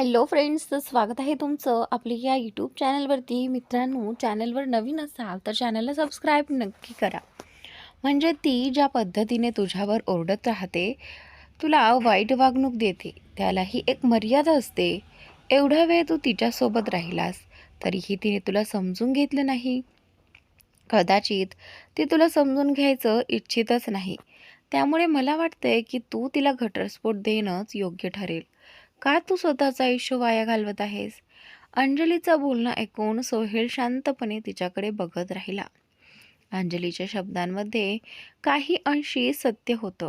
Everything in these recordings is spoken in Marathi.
हॅलो फ्रेंड्स तर स्वागत आहे तुमचं आपली या यूट्यूब चॅनलवरती. मित्रांनो चॅनलवर नवीन असाल तर चॅनलला सबस्क्राईब नक्की करा. म्हणजे ती ज्या पद्धतीने तुझ्यावर ओरडत राहते तुला वाईट वागणूक देते त्यालाही एक मर्यादा असते. एवढा वेळ तू तिच्यासोबत राहिलास तरीही तिने तुला समजून घेतलं नाही. कदाचित ती तुला समजून घ्यायचं इच्छितच नाही. त्यामुळे मला वाटतंय की तू तिला घटस्फोट देणंच योग्य ठरेल. का तू स्वतःचं आयुष्य वाया घालवत आहेस? अंजलीचं बोलणं ऐकून सोहेल शांतपणे तिच्याकडे बघत राहिला. अंजलीच्या शब्दांमध्ये काही अंशी सत्य होतं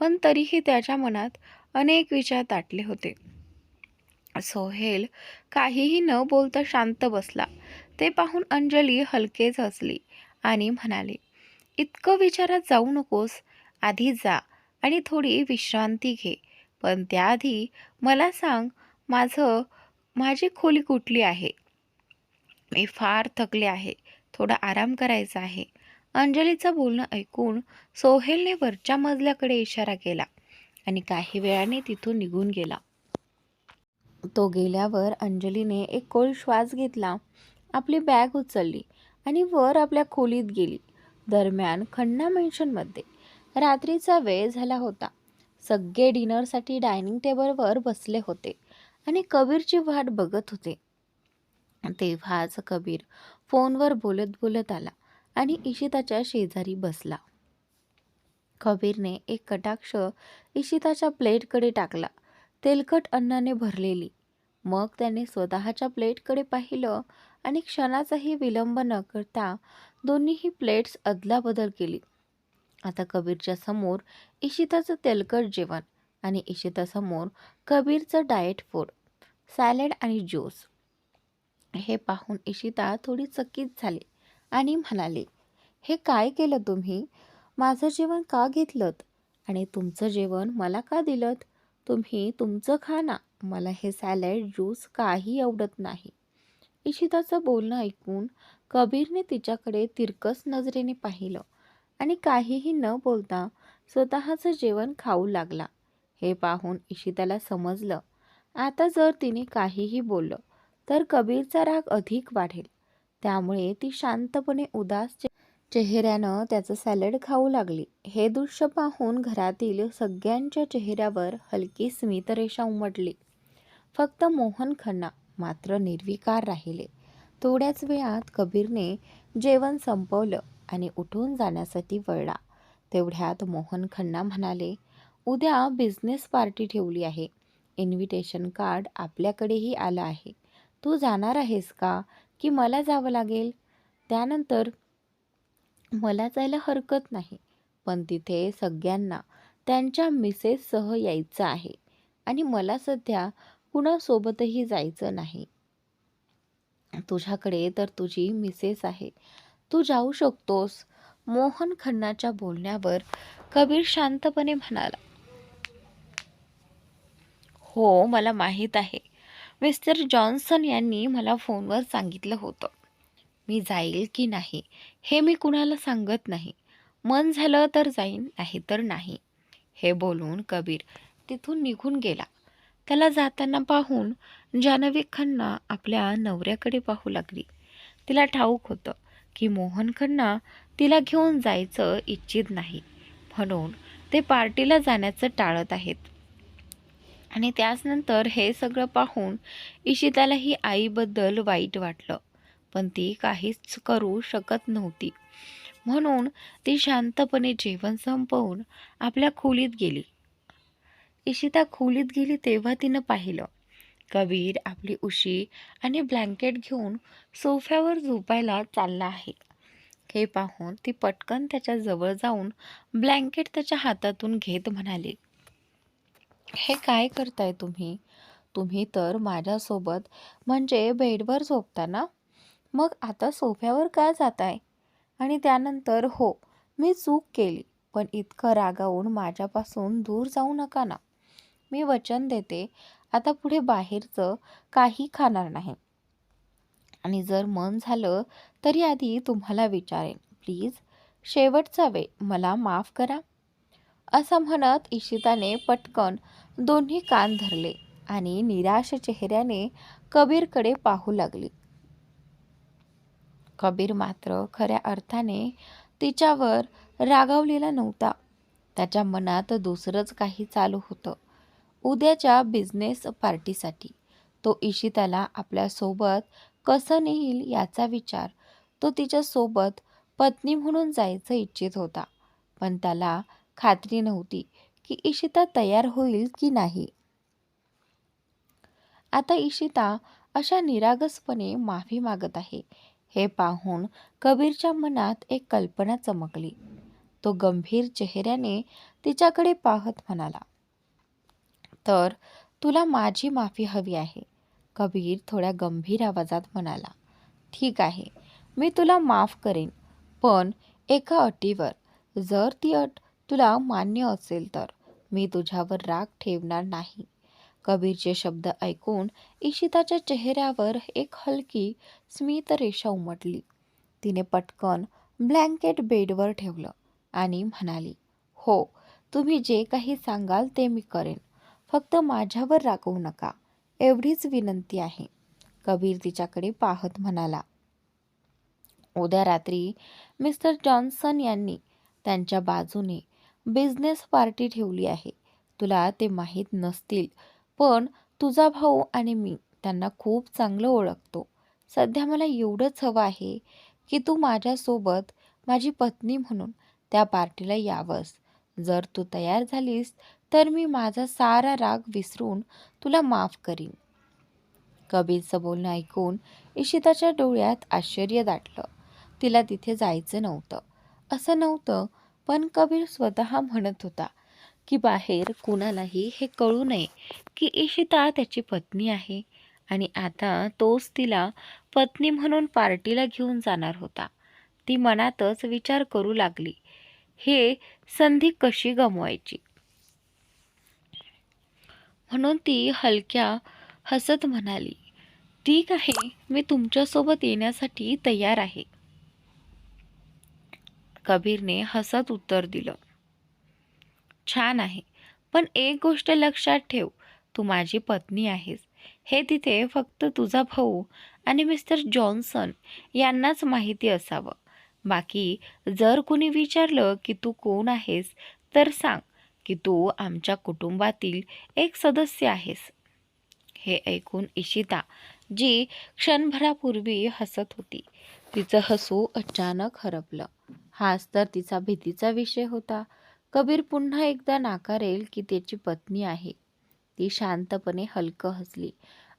पण तरीही त्याच्या मनात अनेक विचार दाटले होते. सोहेल काहीही न बोलता शांत बसला. ते पाहून अंजली हलकेच हसली आणि म्हणाली इतकं विचारात जाऊ नकोस. आधी जा आणि थोडी विश्रांती घे. पण त्याआधी मला सांग माझं माझी खोली कुठली आहे? मी फार थकले आहे थोडा आराम करायचा आहे. अंजलीचं बोलणं ऐकून सोहेलने वरच्या मजल्याकडे इशारा केला आणि काही वेळाने तिथून निघून गेला. तो गेल्यावर अंजलीने एक कोळ श्वास घेतला आपली बॅग उचलली आणि वर आपल्या खोलीत गेली दरम्यान खन्ना मेन्शनमध्ये रात्रीचा वेळ झाला होता. सगळे डिनरसाठी डायनिंग टेबलवर बसले होते आणि कबीरची वाट बघत होते. तेव्हाच कबीर फोनवर बोलत बोलत आला आणि इशिताच्या शेजारी बसला. कबीरने एक कटाक्ष इशिताच्या प्लेटकडे टाकला. तेलकट अन्नाने भरलेली. मग त्याने स्वतःच्या प्लेटकडे पाहिलं आणि क्षणाचाही विलंब न करता दोन्हीही प्लेट्स अदलाबदल केली. आता कबीरच्या समोर इशिताचं तेलकट जेवण आणि इशितासमोर कबीरचं डाएट फूड सॅलड आणि ज्यूस हे पाहून इशिता थोडी चकित झाली आणि म्हणाली हे काय केलं तुम्ही? माझं जेवण का घेतलं आणि तुमचं जेवण मला का दिलं तुम्ही तुमचं खा ना मला हे सॅलड ज्यूस काही आवडत नाही. इशिताचं बोलणं ऐकून कबीरने तिच्याकडे तिरकस नजरेने पाहिलं. आणि काहीही न बोलता स्वतःचं जेवण खाऊ लागला. हे पाहून इशिताला समजलं. आता जर तिने काहीही बोललं तर कबीरचा राग अधिक वाढेल. त्यामुळे ती शांतपणे उदास चेहऱ्यानं त्याचं सॅलड खाऊ लागली. हे दृश्य पाहून घरातील सगळ्यांच्या चेहऱ्यावर हलकी स्मितरेषा उमटली. फक्त मोहन खन्ना मात्र निर्विकार राहिले. थोड्याच वेळात कबीरने जेवण संपवलं. आणि उठून जाण्यासाठी वळला. तेवढ्यात मोहन खन्ना म्हणाले उद्या बिझनेस पार्टी ठेवली आहे. इन्व्हिटेशन कार्ड आपल्याकडेही आलं आहे. तू जाणार आहेस का? की मला जावं लागेल? त्यानंतर मला जायला हरकत नाही. पण तिथे सगळ्यांना त्यांच्या मिसेससह यायचं आहे. आणि मला सध्या कुणासोबतही जायचं नाही. तुझ्याकडे तर तुझी मिसेस आहे. तू जाऊ शकतोस. मोहन खन्नाच्या बोलण्यावर कबीर शांतपणे म्हणाला. हो मला माहीत आहे. मिस्टर जॉन्सन यांनी मला फोनवर सांगितलं होतं. मी जाईल की नाही हे मी कुणाला सांगत नाही. मन झालं तर जाईन नाही तर नाही. हे बोलून कबीर तिथून निघून गेला. त्याला जाताना पाहून जानवी खन्ना आपल्या नवऱ्याकडे पाहू लागली. तिला ठाऊक होतं की मोहन खन्ना तिला घेऊन जायचं इच्छित नाही. म्हणून ते पार्टीला जाण्याचं टाळत आहेत. आणि त्याचनंतर हे सगळं पाहून इशितालाही आईबद्दल वाईट वाटलं. पण ती काहीच करू शकत नव्हती. म्हणून ती शांतपणे जेवण संपवून आपल्या खोलीत गेली. इशिता खोलीत गेली तेव्हा तिनं पाहिलं. कबीर आपली उशी आणि ब्लँकेट घेऊन सोफ्यावर झोपायला चालला आहे. हे पाहून ती पटकन त्याच्याजवळ जाऊन ब्लँकेट त्याच्या हातातून घेत म्हणाली हे काय करताय तुम्ही? तुम्ही तर माझ्यासोबत म्हणजे बेडवर झोपता ना? मग आता सोफ्यावर का जाताय? आणि त्यानंतर हो मी चूक केली पण इतकं रागावून माझ्यापासून दूर जाऊ नका ना. मी वचन देते आता पुढे बाहेरचं काही खाणार नाही. आणि जर मन झालं तरी आधी तुम्हाला विचारेन प्लीज शेवटचा वेळ मला माफ करा. असं म्हणत इशिताने पटकन दोन्ही कान धरले आणि निराश चेहऱ्याने कबीरकडे पाहू लागली. कबीर मात्र खऱ्या अर्थाने तिच्यावर रागावलेला नव्हता. त्याच्या मनात दुसरंच काही चालू होतं. उद्याच्या बिझनेस पार्टीसाठी तो इशिताला आपल्यासोबत कसं नेईल याचा विचार तो तिच्यासोबत पत्नी म्हणून जायचं इच्छित होता. पण त्याला खात्री नव्हती की इशिता तयार होईल की नाही. आता इशिता अशा निरागसपणे माफी मागत आहे हे पाहून कबीरच्या मनात एक कल्पना चमकली. तो गंभीर चेहऱ्याने तिच्याकडे पाहत म्हणाला तर तुला माझी माफी हवी आहे. कबीर थोड्या गंभीर आवाजात म्हणाला. ठीक आहे मी तुला माफ करेन पण एका अटीवर. जर ती अट तुला मान्य असेल तर मी तुझ्यावर राग ठेवणार नाही. कबीरचे शब्द ऐकून इशिताच्या चेहऱ्यावर एक हलकी स्मित रेषा उमटली. तिने पटकन ब्लँकेट बेडवर ठेवलं आणि म्हणाली हो तुम्ही जे काही सांगाल ते मी करेन. फक्त माझ्यावर रागवू नका. एवढीच विनंती आहे. कबीर तिच्याकडे पाहत म्हणाला. उद्या रात्री मिस्टर जॉन्सन यांनी त्यांच्या बाजूने बिझनेस पार्टी ठेवली आहे. तुला ते माहीत नसतील पण तुझा भाऊ आणि मी त्यांना खूप चांगलं ओळखतो. सध्या मला एवढंच हवं आहे की तू माझ्यासोबत माझी पत्नी म्हणून त्या पार्टीला यावंस. जर तू तयार झालीस तर मी माझा सारा राग विसरून तुला माफ करीन. कबीरचं बोलणं ऐकून इशिताच्या डोळ्यात आश्चर्य दाटलं. तिला तिथे जायचं नव्हतं. असं नव्हतं पण कबीर स्वतः म्हणत होता की बाहेर कुणालाही हे कळू नये की इशिता त्याची पत्नी आहे आणि आता तोच तिला पत्नी म्हणून पार्टीला घेऊन जाणार होता. ती मनातच विचार करू लागली. हे संधी कशी गमवायची? म्हणून ती हलक्या हसत म्हणाली ठीक आहे मी तुमच्यासोबत येण्यासाठी तयार आहे. कबीरने हसत उत्तर दिलं छान आहे पण एक गोष्ट लक्षात ठेव तू माझी पत्नी आहेस. हे तिथे फक्त तुझा भाऊ आणि मिस्टर जॉन्सन यांनाच माहिती असावं. बाकी जर कुणी विचारलं की तू कोण आहेस तर सांग. की तू आमच्या कुटुंबातील एक सदस्य आहेस. हे ऐकून इशिता जी क्षणभरापूर्वी हसत होती. तिचं हसू अचानक हरपलं. हाच तर तिचा भीतीचा विषय होता. कबीर पुन्हा एकदा नाकारेल की त्याची पत्नी आहे. ती शांतपणे हलकं हसली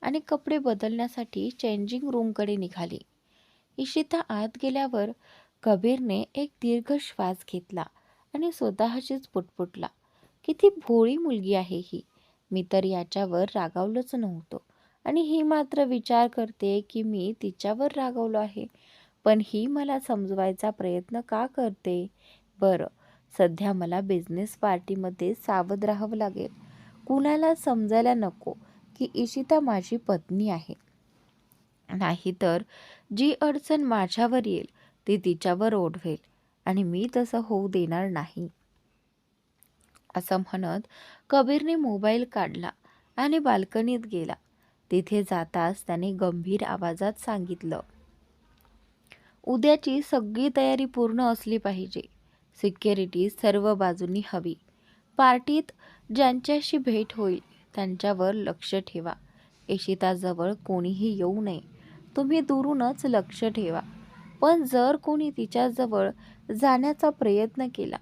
आणि कपडे बदलण्यासाठी चेंजिंग रूमकडे निघाली. इशिता आत गेल्यावर कबीरने एक दीर्घ श्वास घेतला आणि स्वतःशीच पुटपुटला. किती भोळी मुलगी आहे ही. मी तर याच्यावर रागावलोच नव्हतो. आणि ही मात्र विचार करते की मी तिच्यावर रागावलो आहे. पण ही मला समजवायचा प्रयत्न का करते? बरं सध्या मला बिझनेस पार्टीमध्ये सावध राहावं लागेल. कुणाला समजायला नको की इशिता माझी पत्नी आहे. नाहीतर जी अडचण माझ्यावर येईल ती तिच्यावर ओढवेल. आणि मी तसं होऊ देणार नाही. असं म्हणत कबीरने मोबाईल काढला आणि बाल्कनीत गेला. तिथे जाताच त्याने गंभीर आवाजात सांगितलं उद्याची सगळी तयारी पूर्ण असली पाहिजे. सिक्युरिटी सर्व बाजूंनी हवी. पार्टीत ज्यांच्याशी भेट होईल त्यांच्यावर लक्ष ठेवा. इशिताजवळ कोणीही येऊ नये. तुम्ही दुरूनच लक्ष ठेवा. पण जर कोणी तिच्याजवळ जाण्याचा प्रयत्न केला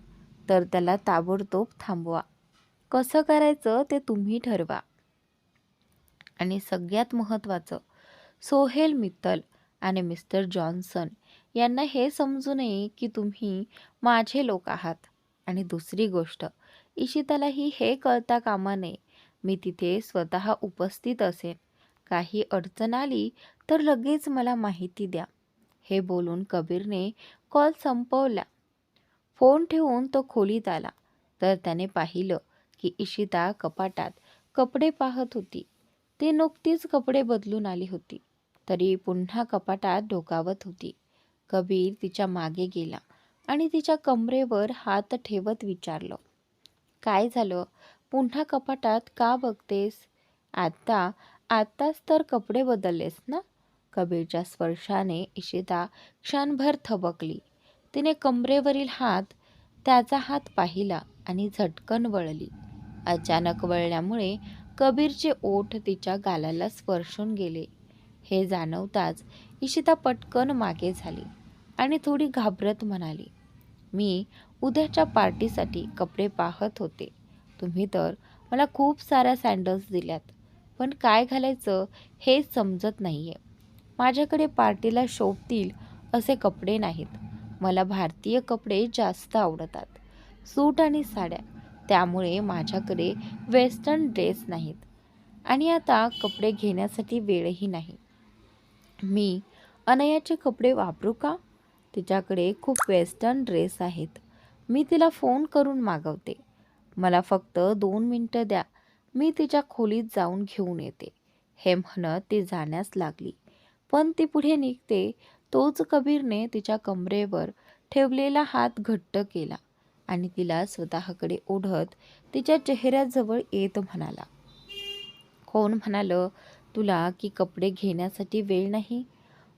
तर त्याला ताबडतोब थांबवा. कसं करायचं ते तुम्ही ठरवा. आणि सगळ्यात महत्त्वाचं सोहेल मित्तल आणि मिस्टर जॉन्सन यांना हे समजू नये की तुम्ही माझे लोक आहात. आणि दुसरी गोष्ट इशितालाही हे कळता कामा नये. मी तिथे स्वतः उपस्थित असेन. काही अडचण आली तर लगेच मला माहिती द्या. हे बोलून कबीरने कॉल संपवला. फोन ठेवून तो खोलीत आला. तर त्याने पाहिलं की इशिता कपाटात कपडे पाहत होती. ती नुकतीच कपडे बदलून आली होती. तरी पुन्हा कपाटात डोकावत होती. कबीर तिच्यामागे गेला आणि तिच्या कमरेवर हात ठेवत विचारलं काय झालं? पुन्हा कपाटात का बघतेस? आत्ता आत्ताच तर कपडे बदललेस ना? कबीरच्या स्पर्शाने इशिता क्षणभर थबकली. तिने कमरेवरील हात त्याचा हात पाहिला आणि झटकन वळली. अचानक वळल्यामुळे कबीरचे ओठ तिच्या गालाला स्पर्शून गेले. हे जाणवताच इशिता पटकन मागे झाली आणि थोडी घाबरत म्हणाली मी उद्याच्या पार्टीसाठी कपडे पाहत होते. तुम्ही तर मला खूप साऱ्या सँडल्स दिल्यात. पण काय घालायचं हे समजत नाही आहे माझ्याकडे पार्टीला शोभतील असे कपडे नाहीत. मला भारतीय कपडे जास्त आवडतात. सूट आणि साड्या त्यामुळे माझ्याकडे वेस्टर्न ड्रेस नाहीत. आणि आता कपडे घेण्यासाठी वेळही नाही. मी अनयाचे कपडे वापरू का? तिच्याकडे खूप वेस्टर्न ड्रेस आहेत. मी तिला फोन करून मागवते. मला फक्त दोन मिनटं द्या. मी तिच्या खोलीत जाऊन घेऊन येते. हे म्हणत ती जाण्यास लागली. पण ती पुढे निघते तोच कबीरने तिच्या कमरेवर ठेवलेला हात घट्ट केला आणि तिला स्वतःकडे ओढत तिच्या चेहऱ्याजवळ येत म्हणाला. कोण म्हणालं तुला की कपडे घेण्यासाठी वेळ नाही?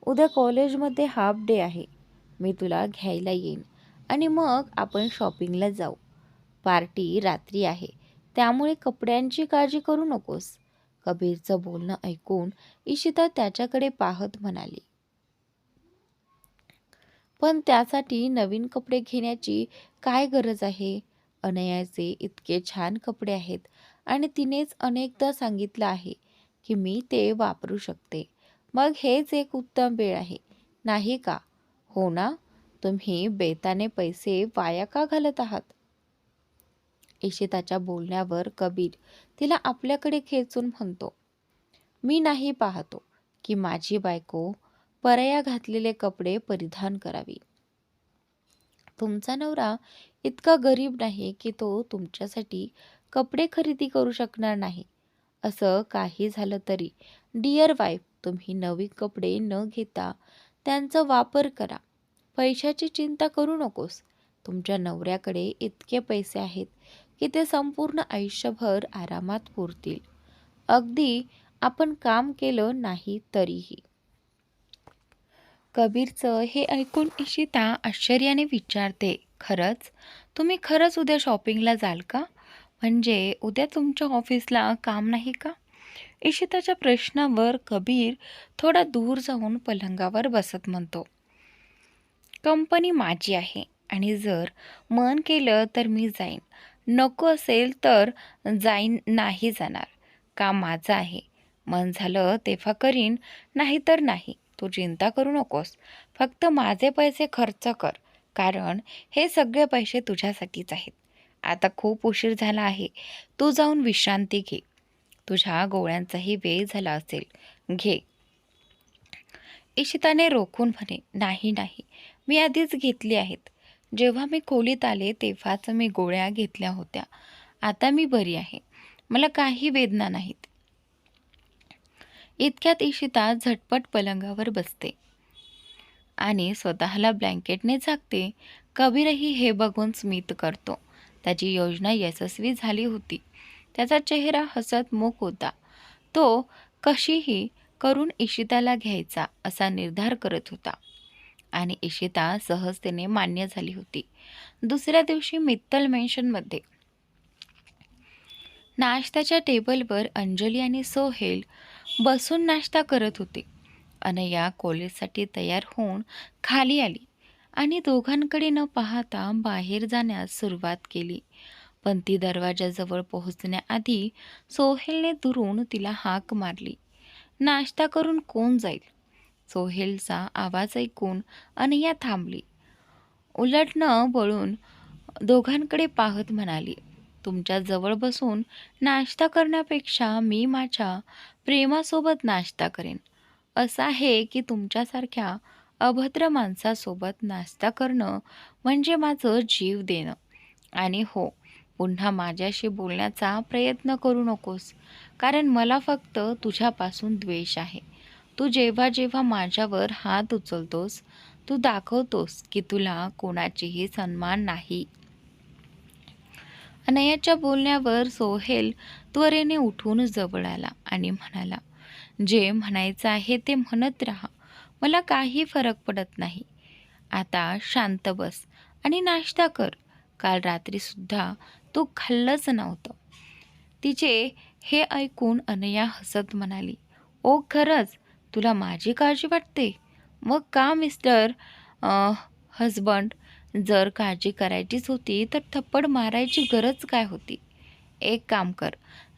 उद्या कॉलेजमध्ये हाफ डे आहे. मी तुला घ्यायला येईन आणि मग आपण शॉपिंगला जाऊ. पार्टी रात्री आहे. त्यामुळे कपड्यांची काळजी करू नकोस. कबीरचं बोलणं ऐकून इशिता त्याच्याकडे पाहत म्हणाली. पण त्यासाठी नवीन कपडे घेण्याची काय गरज आहे? अनयाचे इतके छान कपडे आहेत आणि तिनेच अनेकदा सांगितलं आहे की मी ते वापरू शकते. मग हेच एक उत्तम वेळ आहे. नाही का? हो ना? तुम्ही बेताने पैसे वाया का घालत आहात? इशिताच्या बोलण्यावर कबीर तिला आपल्याकडे खेचून म्हणतो. मी नाही पाहतो की माझी बायको परया घातलेले कपडे परिधान करावी. तुमचा नवरा इतका गरीब नाही की तो तुमच्यासाठी कपडे खरेदी करू शकणार नाही. असं काही झालं तरी डिअर वाईफ तुम्ही नवीन कपडे न घेता त्यांचा वापर करा. पैशाची चिंता करू नकोस. तुमच्या नवऱ्याकडे इतके पैसे आहेत की ते संपूर्ण आयुष्यभर आरामात पुरतील. अगदी आपण काम केलं नाही तरीही. कबीरचं हे ऐकून इशिता आश्चर्याने विचारते खरंच? तुम्ही खरंच उद्या शॉपिंगला जाल का? म्हणजे उद्या तुमच्या ऑफिसला काम नाही का? इशिताच्या प्रश्नावर कबीर थोडा दूर जाऊन पलंगावर बसत म्हणतो कंपनी माझी आहे आणि जर मन केलं तर मी जाईन. नको असेल तर जाईन नाही जाणार. काम माझं आहे. मन झालं तेव्हा करीन नाही तर नाही. तू चिंता करू नकोस. फक्त माझे पैसे खर्च कर. कारण हे सगळे पैसे तुझ्यासाठीच आहेत. आता खूप उशीर झाला आहे. तू जाऊन विश्रांती घे. तुझ्या गोळ्यांचाही वेळ झाला असेल. घे. इशिताने रोखून म्हणे नाही नाही. मी आधीच घेतली आहेत. जेव्हा मी खोलीत आले तेव्हाच मी गोळ्या घेतल्या होत्या. आता मी बरी आहे. मला काही वेदना नाहीत. इतक्यात इशिता झटपट पलंगावर बसते. आणि स्वतःला ब्लँकेटने झाकते. कबीरही हे बघून स्मित करतो. त्याची योजना यशस्वी झाली होती. त्याचा चेहरा हसत मूक होता. तो कशीही करून इशिताला घ्यायचा असा निर्धार करत होता. आणि इशिता सहजतेने मान्य झाली होती. दुसऱ्या दिवशी मित्तल मेन्शनमध्ये नाश्त्याच्या टेबलवर अंजली आणि सोहेल बसून नाश्ता करत होते. अनया कॉलेजसाठी तयार होऊन खाली आली आणि दोघांकडे न पाहता बाहेर जाण्यास सुरुवात केली. पण ती दरवाजाजवळ पोहोचण्याआधी सोहेलने दुरून तिला हाक मारली. नाश्ता करून कोण जाईल? सोहेलचा आवाज ऐकून अनया थांबली. उलट न वळून दोघांकडे पाहत म्हणाली तुमच्या जवळ बसून नाश्ता करण्यापेक्षा मी माझ्या प्रेमासोबत नाश्ता करेन. असं आहे की तुमच्यासारख्या अभद्र माणसासोबत नाश्ता करणं म्हणजे माझं जीव देणं. आणि हो पुन्हा माझ्याशी बोलण्याचा प्रयत्न करू नकोस कारण मला फक्त तुझ्यापासून द्वेष आहे. तू जेव्हा जेव्हा माझ्यावर हात उचलतोस तू दाखवतोस की तुला कोणाचीही सन्मान नाही. अनयाच्या बोलण्यावर सोहेल त्वरेने उठून जवळ आला आणि म्हणाला जे म्हणायचं आहे ते म्हणत राहा. मला काही फरक पडत नाही. आता शांत बस आणि नाश्ता कर. काल रात्रीसुद्धा तू खाल्लंच नव्हतं. तिचे हे ऐकून अनया हसत म्हणाली ओ खरंच तुला माझी काळजी वाटते? मग का मिस्टर हजबंड जर काळजी करायचीच होती तर थप्पड मारायची गरज काय होती? एक काम कर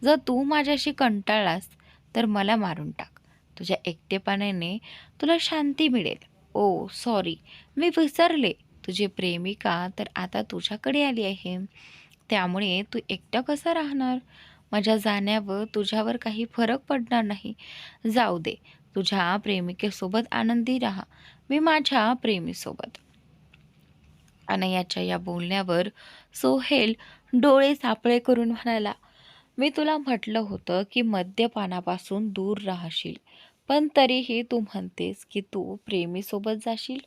जर तू माझ्याशी कंटाळलास तर मला मारून टाक. तुझ्या एकटेपणाने तुला शांती मिळेल. ओ सॉरी मी विसरले. तुझी प्रेमिका तर आता तुझ्याकडे आली आहे. त्यामुळे तू एकटा कसा राहणार? माझ्या जाण्यावर तुझ्यावर काही फरक पडणार नाही. जाऊ दे तुझ्या प्रेमिकेसोबत आनंदी राहा. मी माझ्या प्रेमीसोबत. अनयाच्या या बोलण्यावर सोहेल डोळे सापळे करून म्हणाला मी तुला म्हटलं होतं की मद्यपानापासून दूर राहशील पण तरीही तू म्हणतेस की तू प्रेमीसोबत जाशील.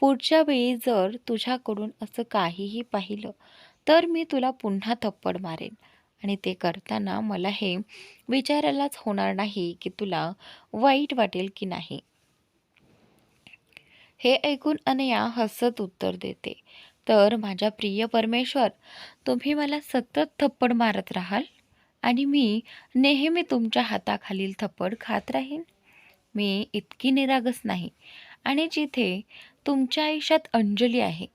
पुढच्या वेळी जर तुझ्याकडून असं काहीही पाहिलं तर मी तुला पुन्हा थप्पड मारेन. आणि ते करताना मला हे विचारायलाच होणार नाही की तुला वाईट वाटेल की नाही. हे ऐकून अनया हसत उत्तर देते. तर माझ्या प्रिय परमेश्वर तुम्ही मला सतत थप्पड मारत राहाल? आणि मी नेहमी तुमच्या हाताखालील थप्पड खात राहीन? मी इतकी निरागस नाही. आणि जिथे तुमच्या आयुष्यात अंजली आहे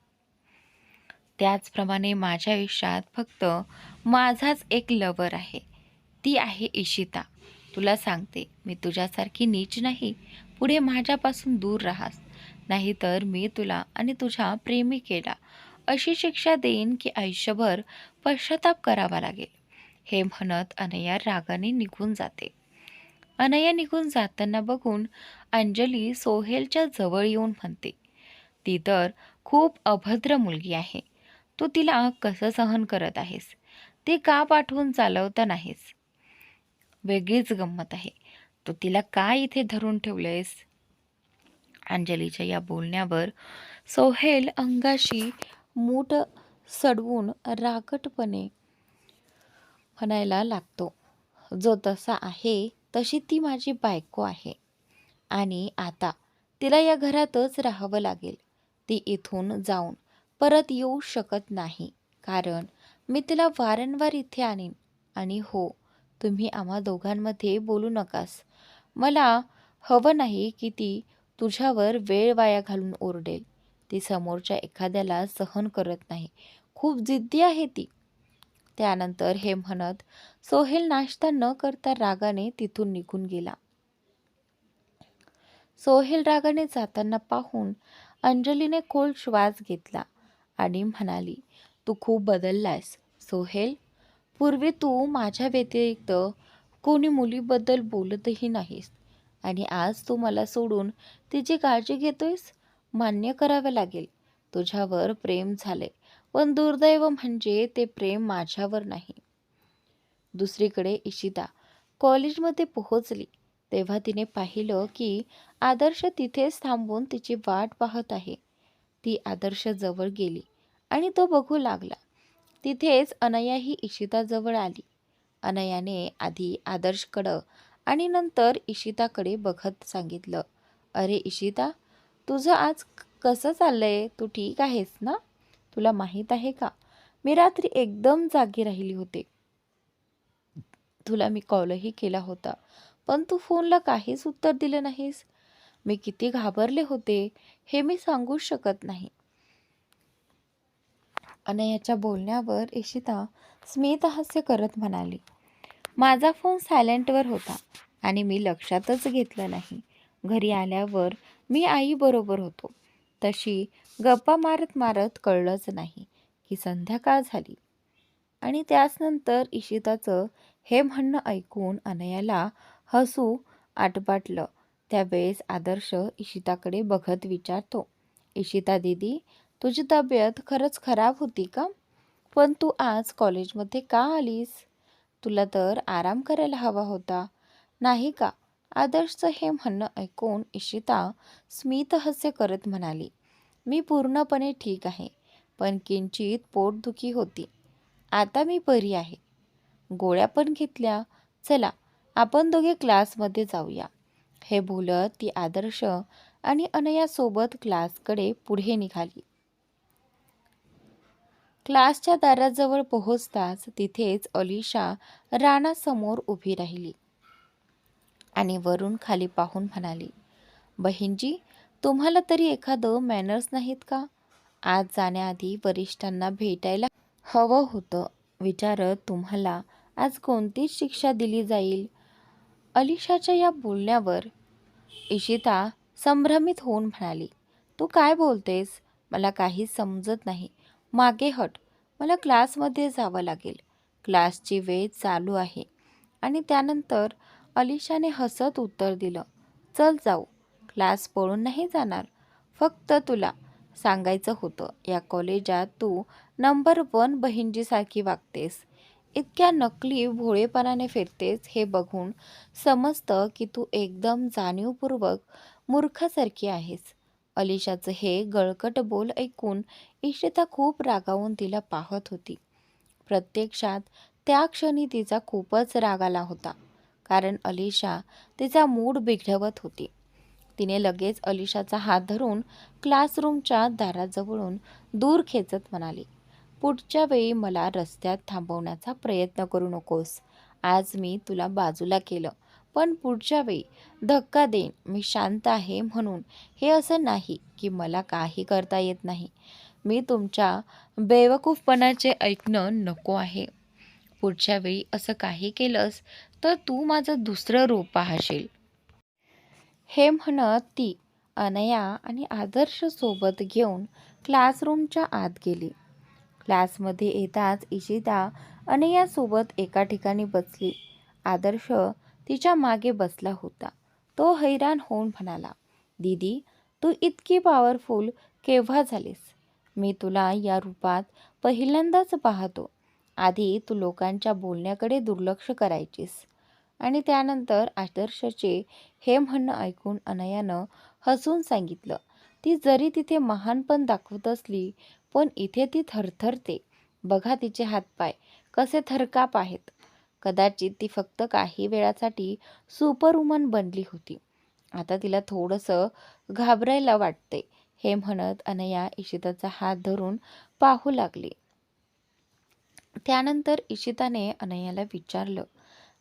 त्याचप्रमाणे माझ्या आयुष्यात फक्त माझाच एक लवर आहे. ती आहे इशिता तुला सांगते मी तुझ्यासारखी नीच नाही. पुढे माझ्यापासून दूर राहास. नाहीतर मी तुला आणि तुझ्या प्रेमिकेला अशी शिक्षा देईन की आयुष्यभर पश्चाताप करावा लागेल. हे म्हणत अनया रागाने निघून जाते. अनया निघून जाताना बघून अंजली सोहेलच्या जवळ येऊन म्हणते ती तर खूप अभद्र मुलगी आहे. तू तिला कसं सहन करत आहेस? ती का पाठवून चालवता नाहीस? वेगळीच गंमत आहे. तू तिला का इथे धरून ठेवलंयस? अंजलीच्या या बोलण्यावर सोहेल अंगाशी मूठ सडवून रागटपणे म्हणायला लागतो. जो तसा आहे तशी ती माझी बायको आहे. आणि आता तिला या घरातच राहावं लागेल. ती इथून जाऊन परत येऊ शकत नाही. कारण मी तिला वारंवार इथे आणीन. आणि हो तुम्ही आम्हा दोघांमध्ये बोलू नकास. मला हवं नाही की ती तुझ्यावर वेळ वाया घालून ओरडेल. ती समोरच्या एखाद्याला सहन करत नाही. खूप जिद्दी आहे ती. त्यानंतर हे म्हणत सोहेल नाश्ता न करता रागाने तिथून निघून गेला. सोहेल रागाने जाताना पाहून अंजलीने खोल श्वास घेतला आणि म्हणाली तू खूप बदललायस सोहेल. पूर्वी तू माझ्या व्यतिरिक्त कोणी मुलीबद्दल बोलतही नाहीस. आणि आज तू मला सोडून तिची काळजी घेतोयस? मान्य करावं लागेल. तुझ्यावर प्रेम झाले पण दुर्दैव म्हणजे ते प्रेम माझ्यावर नाही. दुसरीकडे इशिता कॉलेजमध्ये पोहोचली. तेव्हा तिने पाहिलं की आदर्श तिथेच थांबून तिची वाट पाहत आहे. ती आदर्श जवळ गेली आणि तो बघू लागला. तिथेच अनयाही इशिताजवळ आली. अनयाने आधी आदर्शकडं आणि नंतर इशिताकडे बघत सांगितलं अरे इशिता तुझं आज कसं चाललंय? तू ठीक आहेस ना? तुला माहीत आहे का? मी रात्री एकदम जागी राहिली होते. तुला मी कॉलही केला होता पण तू फोनला काहीच उत्तर दिलं नाहीस. मी किती घाबरले होते हे मी सांगूच शकत नाही. अनयाच्या बोलण्यावर इशिता स्मितहास्य करत म्हणाली माझा फोन सायलेंटवर होता आणि मी लक्षातच घेतलं नाही. घरी आल्यावर मी आईबरोबर होतो. तशी गप्पा मारत मारत कळलंच नाही की संध्याकाळ झाली. आणि त्याचनंतर इशिताचं हे म्हणणं ऐकून अनयाला हसू आटपाटलं. त्यावेळेस आदर्श इशिताकडे बघत विचारतो इशिता दिदी तुझी तब्येत खरंच खराब होती का? पण तू आज कॉलेजमध्ये का आलीस? तुला तर आराम करायला हवा होता. नाही का? आदर्शचं हे म्हणणं ऐकून इशिता स्मितहस्य करत म्हणाली मी पूर्णपणे ठीक आहे पण किंचित पोटदुखी होती. आता मी बरी आहे. गोळ्या पण घेतल्या. चला आपण दोघे क्लासमध्ये जाऊया. हे बोलत ती आदर्श आणि अनयासोबत क्लासकडे पुढे निघाली. क्लासच्या दाराजवळ पोहोचताच तिथेच अलिशा राणासमोर उभी राहिली आणि वरून खाली पाहून म्हणाली बहीणजी तुम्हाला तरी एखादं मॅनर्स नाहीत का? आज जाण्याआधी वरिष्ठांना भेटायला हवं होतं. विचारत तुम्हाला आज कोणतीच शिक्षा दिली जाईल? अलिशाच्या या बोलण्यावर इशिता संभ्रमित होऊन म्हणाली तू काय बोलतेस? मला काहीच समजत नाही. मागे हट. मला क्लासमध्ये जावं लागेल. क्लासची वेळ चालू आहे. आणि त्यानंतर अलिशाने हसत उत्तर दिलं चल जाऊ. क्लास पळून नाही जाणार. फक्त तुला सांगायचं होतं या कॉलेजात तू नंबर वन बहिणजीसारखी वागतेस. इतक्या नकली भोळेपणाने फिरतेस हे बघून समजतं की तू एकदम जाणीवपूर्वक मूर्खासारखी आहेस. अलिशाचं हे गळकट बोल ऐकून इशिता खूप रागावून तिला पाहत होती. प्रत्यक्षात त्या क्षणी तिचा खूपच राग आला होता कारण अलिशा तिचा मूड बिघडवत होती. तिने लगेच अलिशाचा हात धरून क्लासरूमच्या दाराजवळून दूर खेचत म्हणाली पुढच्या वेळी मला रस्त्यात थांबवण्याचा प्रयत्न करू नकोस. आज मी तुला बाजूला केलं. पण पुढच्या वेळी धक्का देईन. मी शांत आहे म्हणून. हे असं नाही की मला काही करता येत नाही. मी तुमच्या बेवकूफपणाचे ऐकणं नको आहे. पुढच्या वेळी असं काही केलंस तर तू माझं दुसरं रूप पाहशील. हे म्हणत ती अनया आणि आदर्श सोबत घेऊन क्लासरूमच्या आत गेली. क्लासमध्ये येताच इशिता अनयासोबत एका ठिकाणी बसली. आदर्श तिच्यामागे बसला होता. तो हैराण होऊन म्हणाला दीदी तू इतकी पॉवरफुल केव्हा झालीस? मी तुला या रूपात पहिल्यांदाच पाहतो. आधी तू लोकांच्या बोलण्याकडे दुर्लक्ष करायचीस. आणि त्यानंतर आदर्शचे हे म्हणणं ऐकून अनयानं हसून सांगितलं ती जरी तिथे महानपण दाखवत असली पण इथे ती थरथरते. बघा तिचे हातपाय कसे थरकाप आहेत. कदाचित ती फक्त काही वेळासाठी सुपरवुमन बनली होती. आता तिला थोडंसं घाबरायला वाटते हे म्हणत अनया इशिताचा हात धरून पाहू लागली. त्यानंतर इशिताने अनयाला विचारलं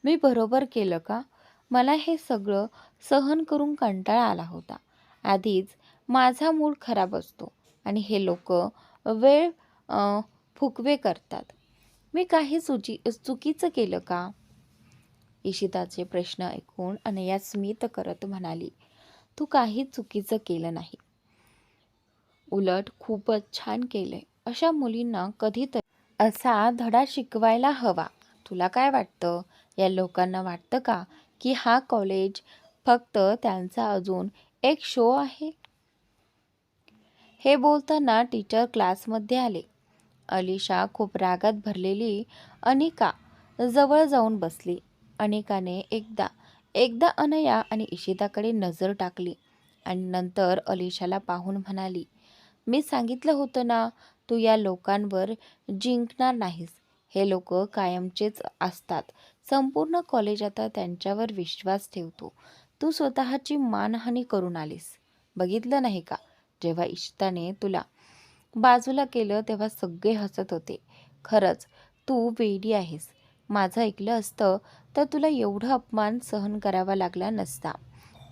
मी बरोबर केलं का? मला हे सगळं सहन करून कंटाळा आला होता. आधीच माझा मूड खराब असतो आणि हे लोक वेळ फुकवे करतात. मी काही चुची चुकीचं केलं का? इशिताचे प्रश्न ऐकून अनया स्मित करत म्हणाली तू काही चुकीचं केलं नाही. उलट खूपच छान केलंय. अशा मुलींना कधीतरी असा धडा शिकवायला हवा. तुला काय वाटतं? या लोकांना वाटतं का की हा कॉलेज फक्त त्यांचा अजून एक शो आहे? हे बोलताना टीचर क्लासमध्ये आले. अलिशा खूप रागात भरलेली अनिका जवळ जाऊन बसली. अनिकाने एकदा एकदा अनया आणि इशिताकडे नजर टाकली आणि नंतर अलिशाला पाहून म्हणाली मी सांगितलं होतं ना तू या लोकांवर जिंकणार नाहीस. हे लोक कायमचेच असतात. संपूर्ण कॉलेज आता त्यांच्यावर विश्वास ठेवतो. तू स्वतःची मानहानी करून आलीस. बघितलं नाही का? जेव्हा इशिताने तुला बाजूला केलं तेव्हा सगळे हसत होते. खरंच तू वेडी आहेस. माझं ऐकलं असतं तर तुला एवढा अपमान सहन करावा लागला नसता.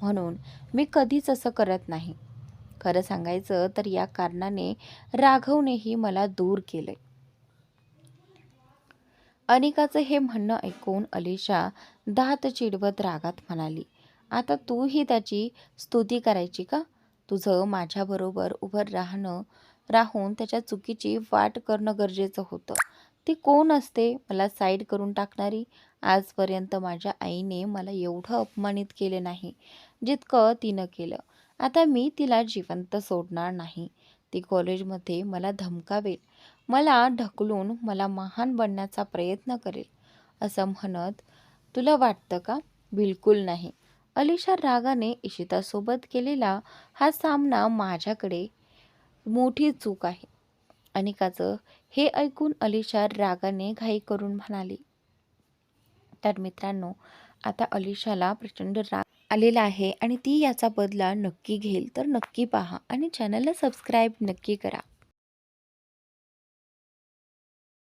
म्हणून मी कधीच असं करत नाही. खरं सांगायचं तर या कारणाने राघवनेही मला दूर केलं अनिकाचं हे म्हणणं ऐकून अलिशा दात चिडवत रागात म्हणाली आता तूही त्याची स्तुती करायची का? तुझं माझ्याबरोबर उभं राहणं राहून त्याच्या चुकीची वाट करणं गरजेचं होतं. ती कोण असते? मला साईड करून टाकणारी? आजपर्यंत माझ्या आईने मला एवढं अपमानित केले नाही जितकं तिनं केलं. आता मी तिला जिवंत सोडणार नाही. ती कॉलेजमध्ये मला धमकावेल. मला ढकलून मला महान बनण्याचा प्रयत्न करेल. असं म्हणत तुला वाटतं का? बिलकुल नाही. अलिशा रागाने इशितासोबत केलेला हा सामना माझ्याकडे मोठी चूक आहे. अनिकाचं हे ऐकून अलिशा रागाने घाई करून म्हणाली. तर मित्रांनो आता अलिशाला प्रचंड राग आलेला आहे आणि ती याचा बदला नक्की घेईल. तर नक्की पहा आणि चॅनलला सबस्क्राईब नक्की करा.